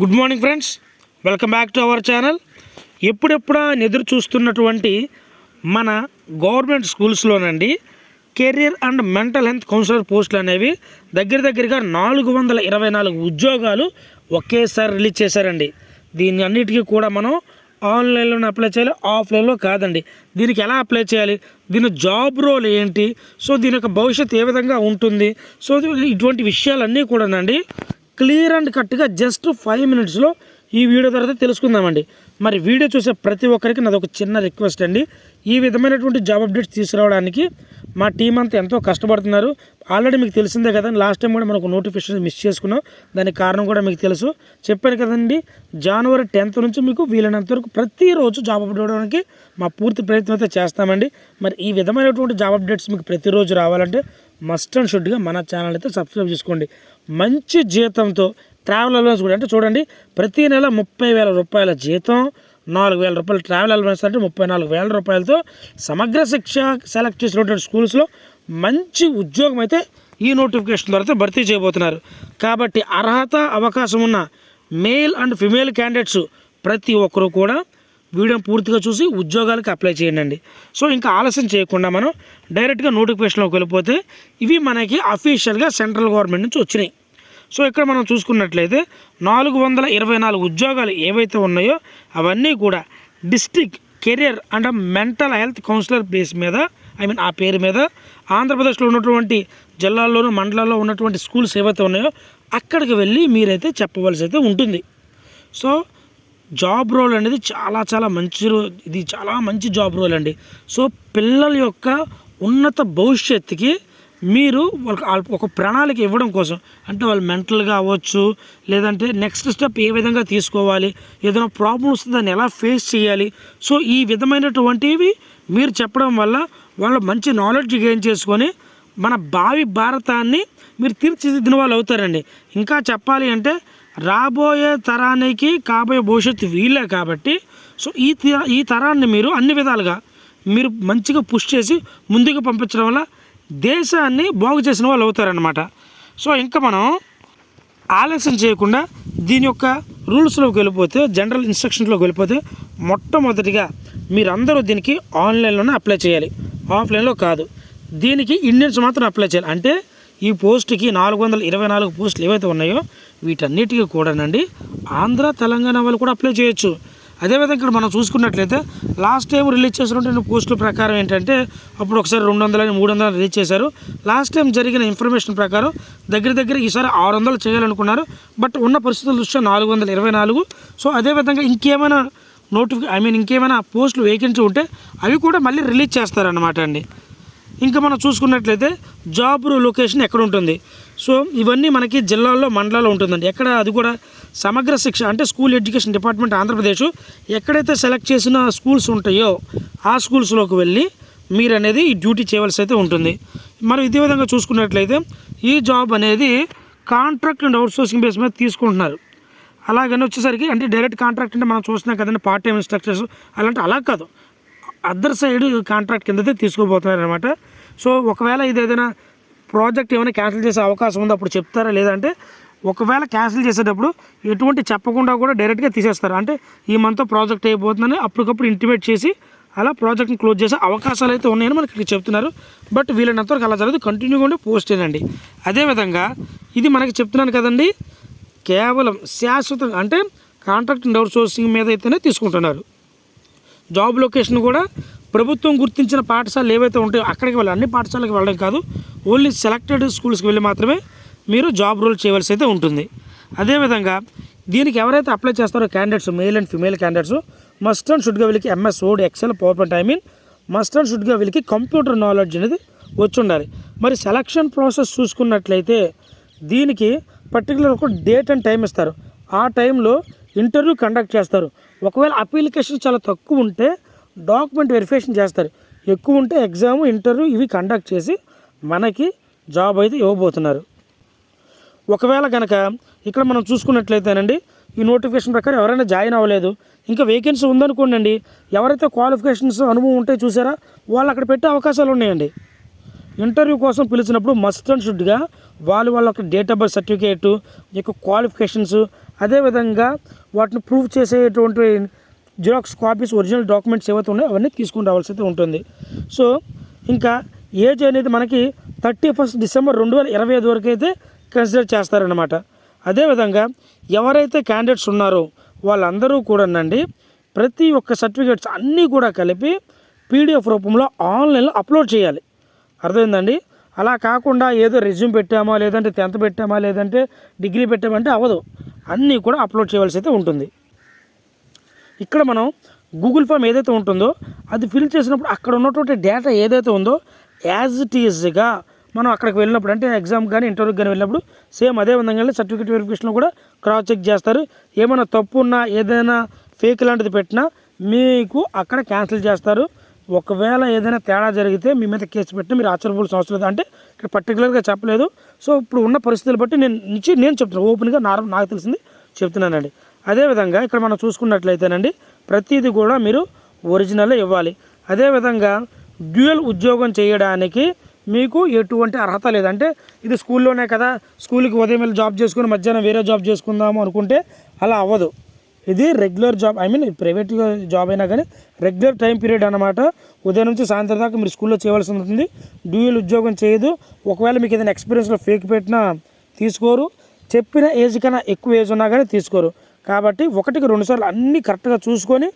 Good morning friends. Welcome back to our channel. ఎప్పుడెప్పుడా ఎదురు చూస్తున్నటువంటి మన government స్కూల్స్లోనండి career and mental health counsellor పోస్టులు అనేవి దగ్గర దగ్గరగా నాలుగు వందల ఇరవై నాలుగు ఉద్యోగాలు ఒకేసారి రిలీజ్ చేశారండి. దీని అన్నిటికీ కూడా మనం ఆన్లైన్లోనే అప్లై చేయాలి ఆఫ్లైన్లో కాదండి. దీనికి ఎలా అప్లై చేయాలి? దీని జాబ్ రోల్ ఏంటి? సో దీని యొక్క భవిష్యత్తు ఏ విధంగా ఉంటుంది? సో ఇటువంటి విషయాలన్నీ కూడానండి క్లియర్ అండ్ కట్గా జస్ట్ ఫైవ్ మినిట్స్లో ఈ వీడియో తర్వాత తెలుసుకుందామండి. మరి వీడియో చూసే ప్రతి ఒక్కరికి నాది ఒక చిన్న రిక్వెస్ట్ అండి. ఈ విధమైనటువంటి జాబ్ అప్డేట్స్ తీసుకురావడానికి మా టీం అంతా ఎంతో కష్టపడుతున్నారు. ఆల్రెడీ మీకు తెలిసిందే కదా లాస్ట్ టైం కూడా మనకు నోటిఫికేషన్ మిస్ చేసుకున్నాం. దానికి కారణం కూడా మీకు తెలుసు. చెప్పాను కదండి జనవరి టెన్త్ నుంచి మీకు వీలైనంత వరకు ప్రతిరోజు జాబ్ అప్డేట్ అవ్వడానికి మా పూర్తి ప్రయత్నం అయితే చేస్తామండి. మరి ఈ విధమైనటువంటి జాబ్ అప్డేట్స్ మీకు ప్రతిరోజు రావాలంటే మస్ట్ అండ్ షుడ్గా మన ఛానల్ అయితే సబ్స్క్రైబ్ చేసుకోండి. మంచి జీతంతో ట్రావెల్ అలవెన్స్ కూడా. అంటే చూడండి ప్రతి నెల ముప్పై వేల రూపాయల జీతం నాలుగు వేల రూపాయలు ట్రావెల్ అలవెన్స్ అంటే ముప్పై నాలుగు వేల రూపాయలతో సమగ్ర శిక్ష సెలెక్ట్ చేసినటువంటి స్కూల్స్లో మంచి ఉద్యోగం అయితే ఈ నోటిఫికేషన్ ద్వారా భర్తీ చేయబోతున్నారు. కాబట్టి అర్హత అవకాశం ఉన్న మేల్ అండ్ ఫిమేల్ క్యాండిడేట్స్ ప్రతి ఒక్కరూ కూడా వీడియోని పూర్తిగా చూసి ఉద్యోగాలకు అప్లై చేయండి. సో ఇంకా ఆలస్యం చేయకుండా మనం డైరెక్ట్గా నోటిఫికేషన్లోకి వెళ్ళిపోతే ఇవి మనకి అఫీషియల్గా సెంట్రల్ గవర్నమెంట్ నుంచి వచ్చినాయి. సో ఇక్కడ మనం చూసుకున్నట్లయితే నాలుగు వందల ఇరవై నాలుగు ఉద్యోగాలు ఏవైతే ఉన్నాయో అవన్నీ కూడా district career and mental health counsellor base మీద ఐ మీన్ ఆ పేరు మీద ఆంధ్రప్రదేశ్లో ఉన్నటువంటి జిల్లాల్లోనూ మండలాల్లో ఉన్నటువంటి స్కూల్స్ ఏవైతే ఉన్నాయో అక్కడికి వెళ్ళి మీరైతే చెప్పవలసి అయితే ఉంటుంది. సో జాబ్ రోల్ అనేది చాలా చాలా మంచి రో ఇది చాలా మంచి జాబ్ రోల్ అండి. సో పిల్లల యొక్క ఉన్నత భవిష్యత్తుకి మీరు వాళ్ళకి ఒక ప్రణాళిక ఇవ్వడం కోసం అంటే వాళ్ళు మెంటల్గా అవ్వచ్చు లేదంటే నెక్స్ట్ స్టెప్ ఏ విధంగా తీసుకోవాలి ఏదైనా ప్రాబ్లం వస్తుంది దాన్ని ఎలా ఫేస్ చేయాలి సో ఈ విధమైనటువంటివి మీరు చెప్పడం వల్ల వాళ్ళు మంచి నాలెడ్జ్ గెయిన్ చేసుకొని మన భావి భారతాన్ని మీరు తీర్చిదిద్దిన వాళ్ళు అవుతారండి. ఇంకా చెప్పాలి అంటే రాబోయే తరానికి కాబోయే భవిష్యత్తు వీళ్ళే కాబట్టి సో ఈ ఈ తరాన్ని మీరు అన్ని విధాలుగా మీరు మంచిగా పుష్ చేసి ముందుకు పంపించడం వల్ల దేశాన్ని బాగు చేసిన వాళ్ళు అవుతారనమాట సో ఇంకా మనం ఆలస్యం చేయకుండా దీని యొక్క రూల్స్లోకి వెళ్ళిపోతే జనరల్ ఇన్స్ట్రక్షన్స్లోకి వెళ్ళిపోతే మొట్టమొదటిగా మీరందరూ దీనికి ఆన్లైన్లోనే అప్లై చేయాలి. ఆఫ్లైన్లో కాదు. దీనికి ఇండియన్స్ మాత్రం అప్లై చేయాలి. అంటే ఈ పోస్ట్కి నాలుగు వందల ఇరవై నాలుగు పోస్టులు ఏవైతే ఉన్నాయో వీటన్నిటికీ కూడానండి ఆంధ్ర తెలంగాణ వాళ్ళు కూడా అప్లై చేయొచ్చు. అదేవిధంగా ఇక్కడ మనం చూసుకున్నట్లయితే లాస్ట్ టైం రిలీజ్ చేసినటువంటి పోస్టుల ప్రకారం ఏంటంటే అప్పుడు ఒకసారి రెండు వందలని మూడు వందలు రిలీజ్ చేశారు. లాస్ట్ టైం జరిగిన ఇన్ఫర్మేషన్ ప్రకారం దగ్గర దగ్గర ఈసారి ఆరు వందలు చేయాలనుకున్నారు. బట్ ఉన్న పరిస్థితుల దృష్ట్యా నాలుగు వందల ఇరవై నాలుగు. సో అదేవిధంగా ఇంకేమైనా నోటిఫికే ఐ మీన్ ఇంకేమైనా పోస్టులు వేకెన్సీ ఉంటే అవి కూడా మళ్ళీ రిలీజ్ చేస్తారనమాట అండి. ఇంకా మనం చూసుకున్నట్లయితే జాబ్ లొకేషన్ ఎక్కడ ఉంటుంది? సో ఇవన్నీ మనకి జిల్లాల్లో మండలాల్లో ఉంటుందండి. ఎక్కడ అది కూడా సమగ్ర శిక్ష అంటే స్కూల్ ఎడ్యుకేషన్ డిపార్ట్మెంట్ ఆంధ్రప్రదేశ్ ఎక్కడైతే సెలెక్ట్ చేసిన స్కూల్స్ ఉంటాయో ఆ స్కూల్స్లోకి వెళ్ళి మీరు అనేది ఈ డ్యూటీ చేయవలసి అయితే ఉంటుంది. మరి ఇదే విధంగా చూసుకున్నట్లయితే ఈ జాబ్ అనేది కాంట్రాక్ట్ అండ్ అవుట్సోర్సింగ్ బేస్ మీద తీసుకుంటున్నారు. అలాగని వచ్చేసరికి అంటే డైరెక్ట్ కాంట్రాక్ట్ అంటే మనం చూస్తున్నాం కదండి పార్ట్ టైం ఇన్స్ట్రక్టర్స్ అలాంటి అలా కాదు. అదర్ సైడ్ కాంట్రాక్ట్ కింద తీసుకోబోతున్నారు అనమాట సో ఒకవేళ ఇది ఏదైనా ప్రాజెక్ట్ ఏమైనా క్యాన్సిల్ చేసే అవకాశం ఉందో అప్పుడు చెప్తారా? లేదంటే ఒకవేళ క్యాన్సిల్ చేసేటప్పుడు ఎటువంటి చెప్పకుండా కూడా డైరెక్ట్గా తీసేస్తారు? అంటే ఈ మంత్ ప్రాజెక్ట్ అయిపోతుందని అప్పటికప్పుడు ఇంటిమేట్ చేసి అలా ప్రాజెక్ట్ని క్లోజ్ చేసే అవకాశాలు అయితే ఉన్నాయని మనకి ఇక్కడ చెప్తున్నారు. బట్ వీళ్ళనంతవరకు అలా జరగదు. కంటిన్యూగా ఉండి పోస్ట్ చేయండి. అదేవిధంగా ఇది మనకి చెప్తున్నాను కదండి కేవలం శాశ్వతంగా అంటే కాంట్రాక్ట్ అండ్ అవుట్ సోర్సింగ్ మీద అయితేనే తీసుకుంటున్నారు. జాబ్ లొకేషన్ కూడా ప్రభుత్వం గుర్తించిన పాఠశాలలు ఏవైతే ఉంటాయో అక్కడికి వెళ్ళాలి అన్ని పాఠశాలకు వెళ్ళడం కాదు ఓన్లీ సెలెక్టెడ్ స్కూల్స్కి వెళ్ళి మాత్రమే మీరు జాబ్ రోల్ చేయవలసి అయితే ఉంటుంది అదేవిధంగా దీనికి ఎవరైతే అప్లై చేస్తారో candidates male and female candidates must and షుడ్గా వీళ్ళకి MS word Excel PowerPoint I mean must and షుడ్గా వీళ్ళకి కంప్యూటర్ నాలెడ్జ్ అనేది వచ్చి ఉండాలి. మరి సెలక్షన్ ప్రాసెస్ చూసుకున్నట్లయితే దీనికి పర్టికులర్ ఒక డేట్ అండ్ టైం ఇస్తారు. ఆ టైంలో ఇంటర్వ్యూ కండక్ట్ చేస్తారు. ఒకవేళ అప్లికేషన్ చాలా తక్కువ ఉంటే డాక్యుమెంట్ వెరిఫికేషన్ చేస్తారు. ఎక్కువ ఉంటే ఎగ్జామ్ ఇంటర్వ్యూ ఇవి కండక్ట్ చేసి మనకి జాబ్ అయితే ఇవ్వబోతున్నారు. ఒకవేళ కనుక ఇక్కడ మనం చూసుకున్నట్లయితేనండి ఈ నోటిఫికేషన్ ప్రకారం ఎవరైనా జాయిన్ అవ్వలేదు ఇంకా వేకెన్సీ ఉందనుకోండి అండి ఎవరైతే క్వాలిఫికేషన్స్ అనుభవం ఉంటే చూసారా వాళ్ళు అక్కడ పెట్టే అవకాశాలు ఉన్నాయండి. ఇంటర్వ్యూ కోసం పిలిచినప్పుడు మస్ట్ అండ్ షుడ్గా వాళ్ళు వాళ్ళ యొక్క డేట్ ఆఫ్ బర్త్ సర్టిఫికేట్ యొక్క క్వాలిఫికేషన్స్ అదేవిధంగా వాటిని ప్రూవ్ చేసేటువంటి జిరాక్స్ కాపీస్ ఒరిజినల్ డాక్యుమెంట్స్ ఏవైతే ఉన్నాయో అవన్నీ తీసుకుని రావాల్సి అయితే ఉంటుంది. సో ఇంకా ఏజ్ అనేది మనకి థర్టీ ఫస్ట్ డిసెంబర్ రెండు వేల ఇరవై ఐదు వరకు అయితే కన్సిడర్ చేస్తారనమాట అదేవిధంగా ఎవరైతే క్యాండిడేట్స్ ఉన్నారో వాళ్ళందరూ కూడానండి ప్రతి ఒక్క సర్టిఫికేట్స్ అన్నీ కూడా కలిపి పీడిఎఫ్ రూపంలో ఆన్లైన్లో అప్లోడ్ చేయాలి. అర్థమైందండి? అలా కాకుండా ఏదో రెజ్యూమ్ పెట్టామా లేదంటే టెన్త్ పెట్టామా లేదంటే డిగ్రీ పెట్టామంటే అవ్వదు. అన్నీ కూడా అప్లోడ్ చేయవలసి అయితే ఉంటుంది. ఇక్కడ మనం గూగుల్ ఫామ్ ఏదైతే ఉంటుందో అది ఫిల్ చేసినప్పుడు అక్కడ ఉన్నటువంటి డేటా ఏదైతే ఉందో యాజ్ ఇట్ ఈజ్గా మనం అక్కడికి వెళ్ళినప్పుడు అంటే ఎగ్జామ్ కానీ ఇంటర్వ్యూకి కానీ వెళ్ళినప్పుడు సేమ్ అదే విధంగా సర్టిఫికేట్ వెరిఫికేషన్లో కూడా క్రాస్ చెక్ చేస్తారు. ఏమైనా తప్పు ఉన్నా ఏదైనా ఫేక్ లాంటిది పెట్టినా మీకు అక్కడ క్యాన్సిల్ చేస్తారు. ఒకవేళ ఏదైనా తేడా జరిగితే మీ మీద కేసు పెట్టినా మీరు ఆశ్చర్యపోవాల్సిన అవసరం లేదు. అంటే ఇక్కడ పర్టికులర్గా చెప్పలేదు. సో ఇప్పుడు ఉన్న పరిస్థితులు బట్టి నేను నుంచి నేను చెప్తున్నాను ఓపెన్గా నార్మల్ నాకు తెలిసింది చెప్తున్నానండి. అదేవిధంగా ఇక్కడ మనం చూసుకున్నట్లయితేనండి ప్రతిదీ కూడా మీరు ఒరిజినల్ ఇవ్వాలి. అదేవిధంగా డ్యూయల్ ఉద్యోగం చేయడానికి మీకు ఎటువంటి అర్హత లేదంటే ఇది స్కూల్లోనే కదా స్కూల్కి ఉదయం వెళ్ళి జాబ్ చేసుకుని మధ్యాహ్నం వేరే జాబ్ చేసుకుందాము అనుకుంటే అలా అవ్వదు. ఇది regular job I mean private job అయినా కానీ రెగ్యులర్ టైం పీరియడ్ అనమాట ఉదయం నుంచి సాయంత్రం దాకా మీరు స్కూల్లో చేయవలసి ఉంటుంది. డ్యూయల్ ఉద్యోగం చేయదు. ఒకవేళ మీకు ఏదైనా ఎక్స్పీరియన్స్లో ఫేక్ పెట్టినా తీసుకోరు. చెప్పిన ఏజ్ కన్నా ఎక్కువ ఏజ్ ఉన్నా కానీ తీసుకోరు. కాబట్టి ఒకటికి రెండు సార్లు అన్నీ కరెక్ట్గా చూసుకొని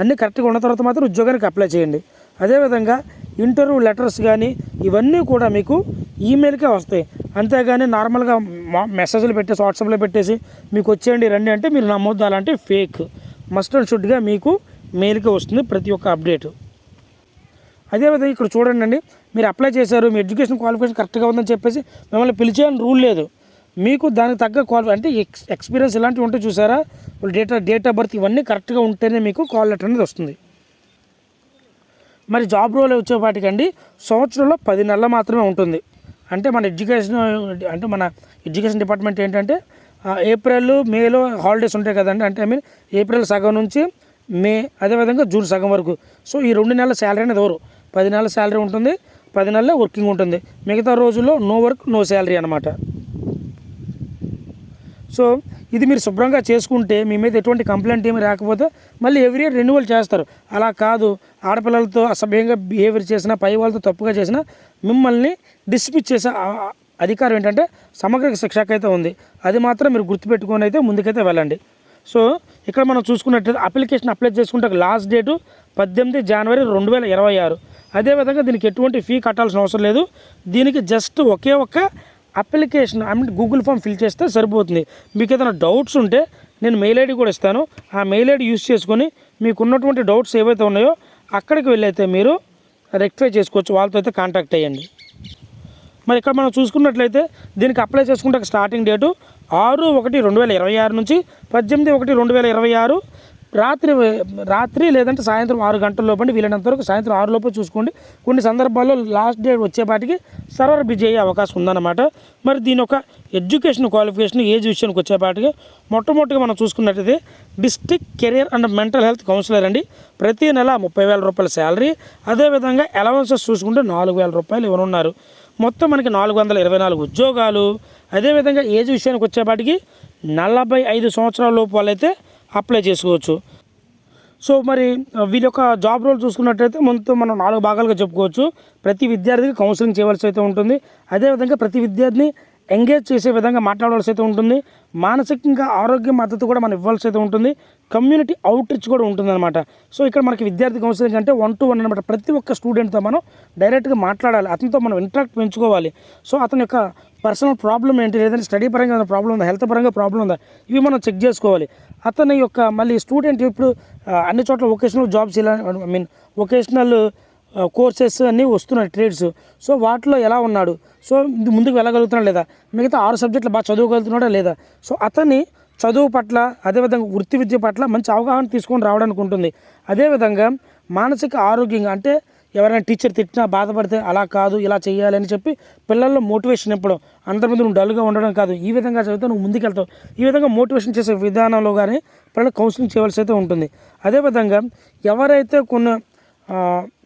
అన్నీ కరెక్ట్గా ఉన్న తర్వాత మాత్రం ఉద్యోగానికి అప్లై చేయండి. అదేవిధంగా ఇంటర్వ్యూ లెటర్స్ కానీ ఇవన్నీ కూడా మీకు ఈమెయిల్కే వస్తాయి. అంతేగాని నార్మల్గా మా మెసేజ్లు పెట్టేసి వాట్సాప్లో పెట్టేసి మీకు వచ్చేయండి రండి అంటే మీరు నమ్మొద్దు అలాంటి ఫేక్ మస్ట్ అండ్ షుడ్గా మీకు మెయిల్కే వస్తుంది ప్రతి ఒక్క అప్డేట్. అదేవిధంగా ఇక్కడ చూడండి మీరు అప్లై చేశారు మీ ఎడ్యుకేషన్ క్వాలిఫికేషన్ కరెక్ట్గా ఉందని చెప్పేసి మిమ్మల్ని పిలిచేయని రూల్ లేదు. మీకు దానికి తగ్గ క్వాలిఫై అంటే ఎక్స్ ఎక్స్పీరియన్స్ ఇలాంటివి ఉంటే చూసారా? డేటా డేట్ ఆఫ్ బర్త్ ఇవన్నీ కరెక్ట్గా ఉంటేనే మీకు కాల్ లెటర్ అనేది వస్తుంది. మరి జాబ్ రోల్ వచ్చేపాటికండి సంవత్సరంలో పది నెలలు మాత్రమే ఉంటుంది. అంటే మన ఎడ్యుకేషన్ అంటే మన ఎడ్యుకేషన్ డిపార్ట్మెంట్ ఏంటంటే ఏప్రిల్ మేలో హాలిడేస్ ఉంటాయి కదండి. అంటే ఐ మీన్ ఏప్రిల్ సగం నుంచి మే అదేవిధంగా జూన్ సగం వరకు. సో ఈ రెండు నెలల శాలరీ అనేది ఎవరు? పది నెలల శాలరీ ఉంటుంది పది నెలల వర్కింగ్ ఉంటుంది. మిగతా రోజుల్లో నో వర్క్ నో శాలరీ అనమాట సో ఇది మీరు శుభ్రంగా చేసుకుంటే మీ మీద ఎటువంటి కంప్లైంట్ ఏమి రాకపోతే మళ్ళీ ఎవ్రీ ఇయర్ రెన్యువల్ చేస్తారు. అలా కాదు. ఆడపిల్లలతో అసభ్యంగా బిహేవియర్ చేసినా పై వాళ్ళతో తప్పుగా చేసినా మిమ్మల్ని డిస్మిస్ చేసే అధికారం ఏంటంటే సమగ్ర శిక్షకైతే ఉంది. అది మాత్రం మీరు గుర్తుపెట్టుకొని అయితే ముందుకైతే వెళ్ళండి. సో ఇక్కడ మనం చూసుకున్నట్లయితే అప్లికేషన్ అప్లై చేసుకుంటే లాస్ట్ డేటు పద్దెనిమిది జనవరి రెండు వేల ఇరవై ఆరు. అదేవిధంగా దీనికి ఎటువంటి ఫీ కట్టాల్సిన అవసరం లేదు. దీనికి జస్ట్ ఒకే ఒక్క application I mean Google form fill చేస్తే సరిపోతుంది. మీకు ఏదైనా డౌట్స్ ఉంటే నేను మెయిల్ ఐడి కూడా ఇస్తాను. ఆ మెయిల్ ఐడి యూస్ చేసుకొని మీకు ఉన్నటువంటి డౌట్స్ ఏవైతే ఉన్నాయో అక్కడికి వెళ్ళైతే మీరు రెక్టిఫై చేసుకోవచ్చు. వాళ్ళతో అయితే కాంటాక్ట్ అయ్యండి. మరి ఇక్కడ మనం చూసుకున్నట్లయితే దీనికి అప్లై చేసుకుంటే స్టార్టింగ్ డేటు ఆరు ఒకటి రెండు వేల ఇరవై ఆరు నుంచి పద్దెనిమిది ఒకటి రెండు వేల ఇరవై ఆరు రాత్రి రాత్రి లేదంటే సాయంత్రం ఆరు గంటల లోపండి వీలైనంత వరకు సాయంత్రం ఆరు లోపు చూసుకోండి. కొన్ని సందర్భాల్లో లాస్ట్ డేట్ వచ్చేపాటికి సర్వర్ బిజీ అయ్యే అవకాశం ఉందన్నమాట. మరి దీని ఒక ఎడ్యుకేషన్ క్వాలిఫికేషన్ ఏజ్ విషయానికి వచ్చేపాటికి మొట్టమొదటిగా మనం చూసుకున్నట్టయితే district career and mental health counsellor అండి. ప్రతి నెల ముప్పై వేల రూపాయల శాలరీ అదేవిధంగా అలవెన్సెస్ చూసుకుంటే నాలుగు వేల రూపాయలు ఇవ్వనున్నారు. మొత్తం మనకి నాలుగు వందల ఇరవై నాలుగు ఉద్యోగాలు అదేవిధంగా ఏజ్ విషయానికి వచ్చేపాటికి నలభై ఐదు సంవత్సరాల లోపు వాళ్ళైతే అప్లై చేసుకోవచ్చు. సో మరి వీళ్ళ యొక్క జాబ్ రోల్ చూసుకున్నట్టయితే మొత్తం మనం నాలుగు భాగాలుగా చెప్పుకోవచ్చు. ప్రతి విద్యార్థికి కౌన్సిలింగ్ చేయవలసి అయితే ఉంటుంది. అదేవిధంగా ప్రతి విద్యార్థిని ఎంగేజ్ చేసే విధంగా మాట్లాడవలసి అయితే ఉంటుంది. మానసికంగా ఆరోగ్య మద్దతు కూడా మనం ఇవ్వాల్సి అయితే ఉంటుంది. కమ్యూనిటీ అవుట్రీచ్ కూడా ఉంటుందన్నమాట. సో ఇక్కడ మనకి విద్యార్థి కౌన్సిలింగ్ అంటే వన్ టు వన్ అనమాట ప్రతి ఒక్క స్టూడెంట్తో మనం డైరెక్ట్గా మాట్లాడాలి. అతనితో మనం ఇంటరాక్ట్ పెంచుకోవాలి. సో అతని యొక్క పర్సనల్ ప్రాబ్లం ఏంటి? లేదంటే స్టడీ పరంగా ఏదైనా ప్రాబ్లం ఉందా? హెల్త్ పరంగా ప్రాబ్లం ఉందా? ఇవి మనం చెక్ చేసుకోవాలి. అతని యొక్క మళ్ళీ స్టూడెంట్ ఇప్పుడు అన్ని చోట్ల వొకేషనల్ జాబ్స్ ఇలా ఐ మీన్ వొకేషనల్ కోర్సెస్ అన్నీ వస్తున్నాయి ట్రేడ్స్ సో వాటిలో ఎలా ఉన్నాడు? సో ముందుకు వెళ్ళగలుగుతున్నాడు లేదా? మిగతా ఆరు సబ్జెక్టులు బాగా చదవగలుగుతున్నాడా లేదా? సో అతన్ని చదువు పట్ల అదేవిధంగా వృత్తి విద్య పట్ల మంచి అవగాహన తీసుకొని రావడానికి ఉంటుంది అదేవిధంగా మానసిక ఆరోగ్యంగా అంటే ఎవరైనా టీచర్ తిట్టినా బాధపడితే అలా కాదు ఇలా చేయాలి అని చెప్పి పిల్లల్లో మోటివేషన్ ఇవ్వడం అందరి నువ్వు డల్గా ఉండడం కాదు. ఈ విధంగా చదివితే నువ్వు ముందుకెళ్తావు. ఈ విధంగా మోటివేషన్ చేసే విధానంలో కానీ పిల్లలు కౌన్సిలింగ్ చేయవలసి అయితే ఉంటుంది. అదేవిధంగా ఎవరైతే కొన్ని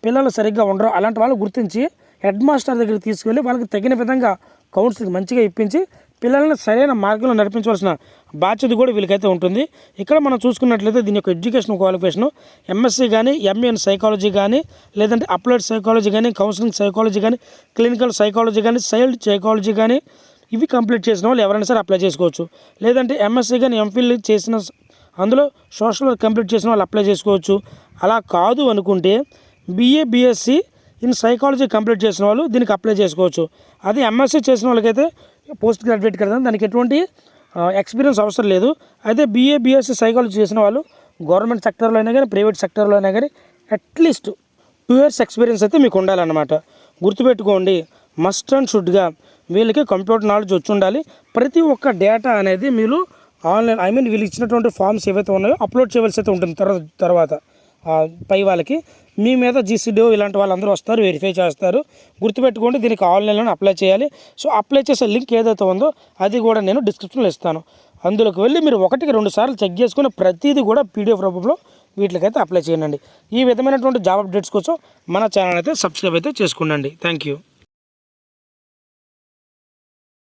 పిల్లలు సరిగ్గా ఉండరో అలాంటి వాళ్ళు గుర్తించి హెడ్ మాస్టర్ దగ్గరికి తీసుకెళ్ళి వాళ్ళకి తగిన విధంగా కౌన్సిలింగ్ మంచిగా ఇప్పించి పిల్లల్ని సరైన మార్గంలో నడిపించవలసిన బాధ్యత కూడా వీళ్ళకైతే ఉంటుంది. ఇక్కడ మనం చూసుకున్నట్లయితే దీని యొక్క ఎడ్యుకేషన్ క్వాలిఫికేషన్ ఎంఎస్సీ కానీ ఎంఏఎన్ సైకాలజీ కానీ లేదంటే అప్లైడ్ సైకాలజీ కానీ కౌన్సిలింగ్ సైకాలజీ కానీ క్లినికల్ సైకాలజీ కానీ చైల్డ్ సైకాలజీ కానీ ఇవి కంప్లీట్ చేసిన వాళ్ళు ఎవరైనా సరే అప్లై చేసుకోవచ్చు. లేదంటే ఎంఎస్సీ కానీ ఎంఫిల్ చేసిన అందులో సోషల్ వర్క్ కంప్లీట్ చేసిన వాళ్ళు అప్లై చేసుకోవచ్చు. అలా కాదు అనుకుంటే BA BSc in psychology complete చేసిన వాళ్ళు దీనికి అప్లై చేసుకోవచ్చు. అదే ఎంఎస్సీ చేసిన వాళ్ళకైతే పోస్ట్ గ్రాడ్యుయేట్ కదా దానికి ఎటువంటి ఎక్స్పీరియన్స్ అవసరం లేదు. అయితే బీఏ బీఎస్సీ సైకాలజీ చేసిన వాళ్ళు గవర్నమెంట్ సెక్టర్లో అయినా కానీ ప్రైవేట్ సెక్టర్లో అయినా కానీ అట్లీస్ట్ టూ ఇయర్స్ ఎక్స్పీరియన్స్ అయితే మీకు ఉండాలన్నమాట. గుర్తుపెట్టుకోండి మస్ట్ అండ్ షుడ్గా వీళ్ళకి కంప్యూటర్ నాలెడ్జ్ వచ్చి ఉండాలి. ప్రతి ఒక్క డేటా అనేది మీరు ఆన్లైన్ ఐ మీన్ వీళ్ళు ఇచ్చినటువంటి ఫామ్స్ ఏవైతే ఉన్నాయో అప్లోడ్ చేయవలసి అయితే ఉంటుంది తర్వాత తర్వాత. పై వాళ్ళకి మీ మీద జీసీడీఓ ఇలాంటి వాళ్ళందరూ వస్తారు వెరిఫై చేస్తారు. గుర్తుపెట్టుకోండి దీనికి ఆన్లైన్లో అప్లై చేయాలి. సో అప్లై చేసే లింక్ ఏదైతే ఉందో అది కూడా నేను డిస్క్రిప్షన్లో ఇస్తాను. అందులోకి వెళ్ళి మీరు ఒకటికి రెండు సార్లు చెక్ చేసుకుని ప్రతిదీ కూడా పీడిఎఫ్ రూపంలో వీటికైతే అప్లై చేయండి. ఈ విధమైనటువంటి జాబ్ అప్డేట్స్ కోసం మన ఛానల్ అయితే సబ్స్క్రైబ్ అయితే చేసుకోండి థ్యాంక్ యూ